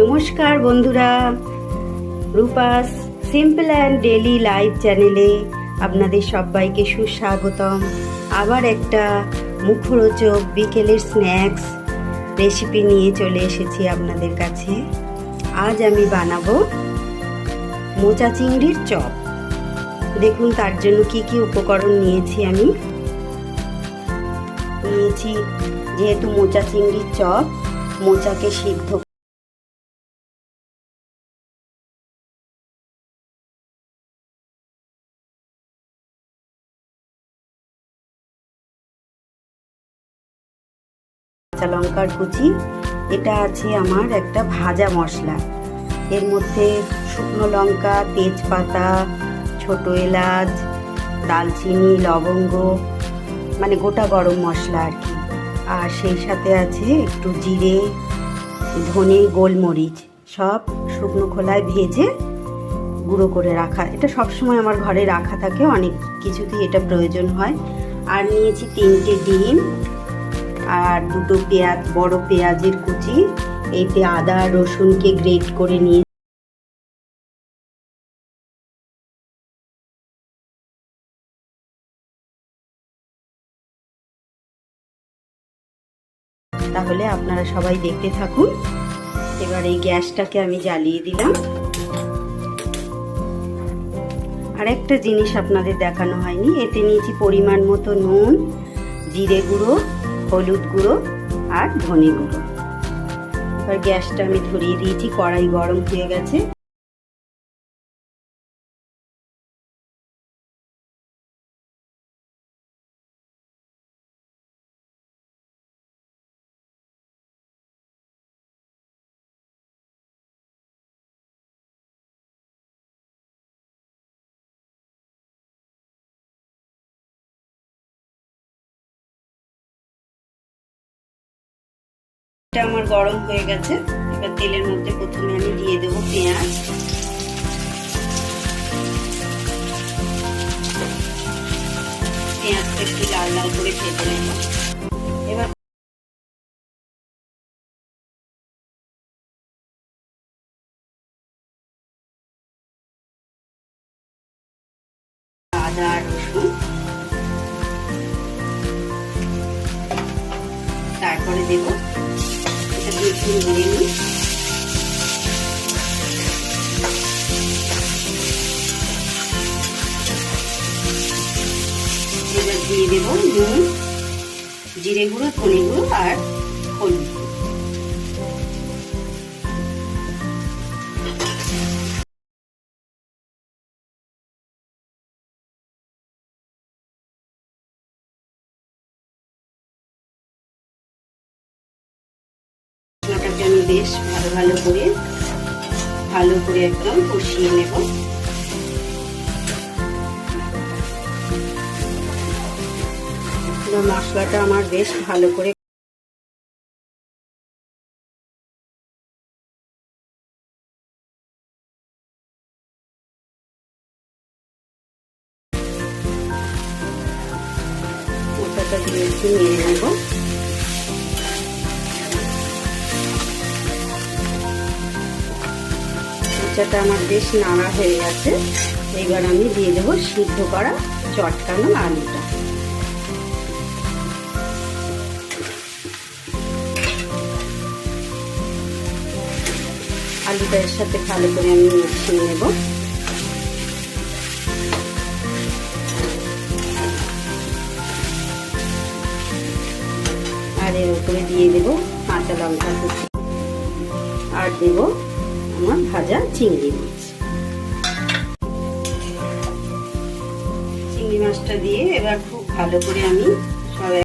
নমস্কার বন্ধুরা। Rupa's simple and daily life চ্যানেলে আপনাদের সবাইকে সুস্বাগতম। আবার একটা মুখরোচক বিকেলের স্ন্যাক্স রেসিপি নিয়ে চলে এসেছি আপনাদের কাছে। আজ আমি বানাবো মোচা চিংড়ির চপ। দেখুন তার জন্য কি কি উপকরণ নিয়েছি আমি। নিয়েছি যেহেতু মোচা চিংড়ির চপ, মোচাকে সিদ্ধ কাঁচা লঙ্কার কুচি। এটা আছে আমার একটা ভাজা মশলা। এর মধ্যে শুকনো লঙ্কা, তেজপাতা, ছোট এলাচ, দালচিনি, লবঙ্গ মানে গোটা গরম মশলা আর কি। আর সেই সাথে আছে একটু জিরে, ধনে, গোলমরিচ। সব শুকনো খোলায় ভেজে গুঁড়ো করে রাখা। এটা সবসময় আমার ঘরে রাখা থাকে, অনেক কিছুতেই এটা প্রয়োজন হয়। আর নিয়েছি তিনটে ডিম। আর দুটো পেঁয়াজ, বড় পেঁয়াজের কুচি, এতে আদা, রসুনকে গ্রেট করে নিয়ে তাহলে আপনারা সবাই দেখতে থাকুন। এবার এই গ্যাসটাকে আমি জ্বালিয়ে দিলাম। আর একটা জিনিস আপনাদের দেখানো হয়নি, এতে নিয়েছি পরিমাণ মতো নুন, জিরে গুঁড়ো হলুদ গুঁড়ো আর ধনে গুঁড়ো। এবার গ্যাসটা আমি ধরিয়ে দিয়েছি কড়াই গরম হয়ে গেছে। এটা আমার গরম হয়ে গেছে। এবার তেলের মধ্যে প্রথমে আমি দিয়ে দেবো পেঁয়াজ। পেঁয়াজটা একটু লাল লাল করে ভেজে নেব। এবার আদা রসুন। তারপরে দেবো এটা দিয়ে নিই নুন জিরে গুঁড়ো ধনে গুঁড়ো আর হলুদ। বেশ ভালো ভালো করে ভালো করে একদম কষিয়ে নেব। মশলাটা আমার বেশ ভালো করে মশলাটা দিয়ে নেব। মোচাটা আমার বেশ নাড়া হয়ে গেছে। এবার আমি দিয়ে দেবো সিদ্ধ করা চটকানো আলুটা। আলুটা এর সাথে ভালো করে আমি মিশিয়ে নেব। আর এর উপরে দিয়ে দেবো কাঁচা লঙ্কা আর দেবো আমার ভাজা চিংড়ি মাছ। চিংড়ি মাছটা দিয়ে এবার খুব ভালো করে আমি সব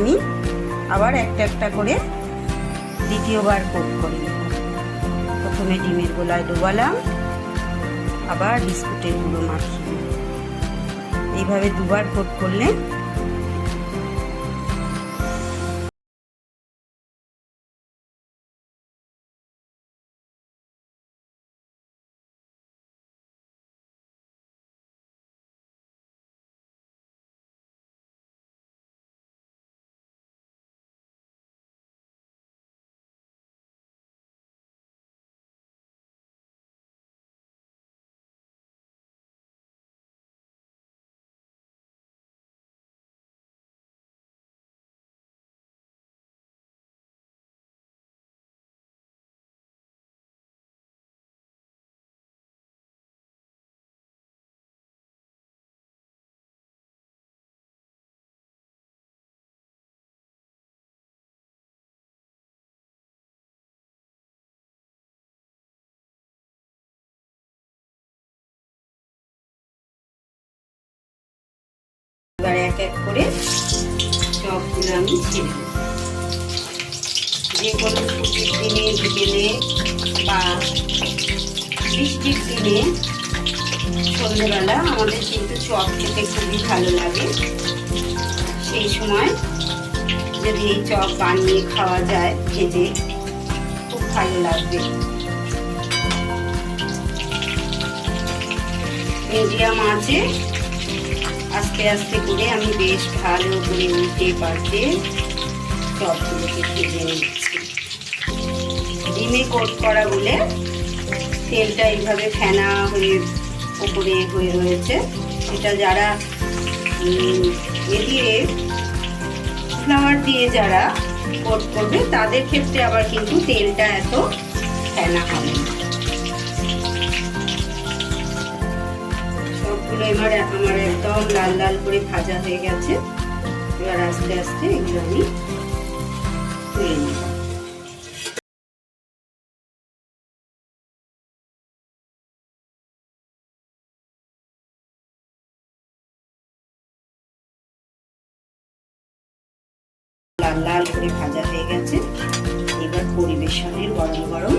আমি আবার একটা একটা করে দ্বিতীয়বার কোট করে প্রথমে ডিমের গোলায় ডোবালাম, আবার বিস্কুটের গুঁড়ো মাখিয়ে এইভাবে দুবার কোট করলে যে কোনো ছুটির দিনে, বিকেলে বা বৃষ্টির দিনে সন্ধ্যেবেলা আমাদের কিন্তু চপ খেতে খুবই ভালো লাগে। সেই সময় যদি এই চপ বানিয়ে খাওয়া যায় খেতে, খুব ভালো লাগবে। মিডিয়াম আছে। আস্তে আস্তে করে আমি বেশ ভালো করে উল্টে পাল্টে ডিমে কোট করা বলে তেলটা এইভাবে ফেনা হয়ে ওপরে হয়ে রয়েছে। এটা যারা উম, এ দিয়ে ফ্লাওয়ার দিয়ে যারা কোট করবে তাদের ক্ষেত্রে আবার কিন্তু তেলটা এত ফেনা হবে সবগুলো এবার আমার একদম লাল লাল করে ভাজা হয়ে গেছে। এবার আস্তে আস্তে এগুলো আমি লাল লাল করে ভাজা হয়ে গেছে। এবার পরিবেশনের গরম গরম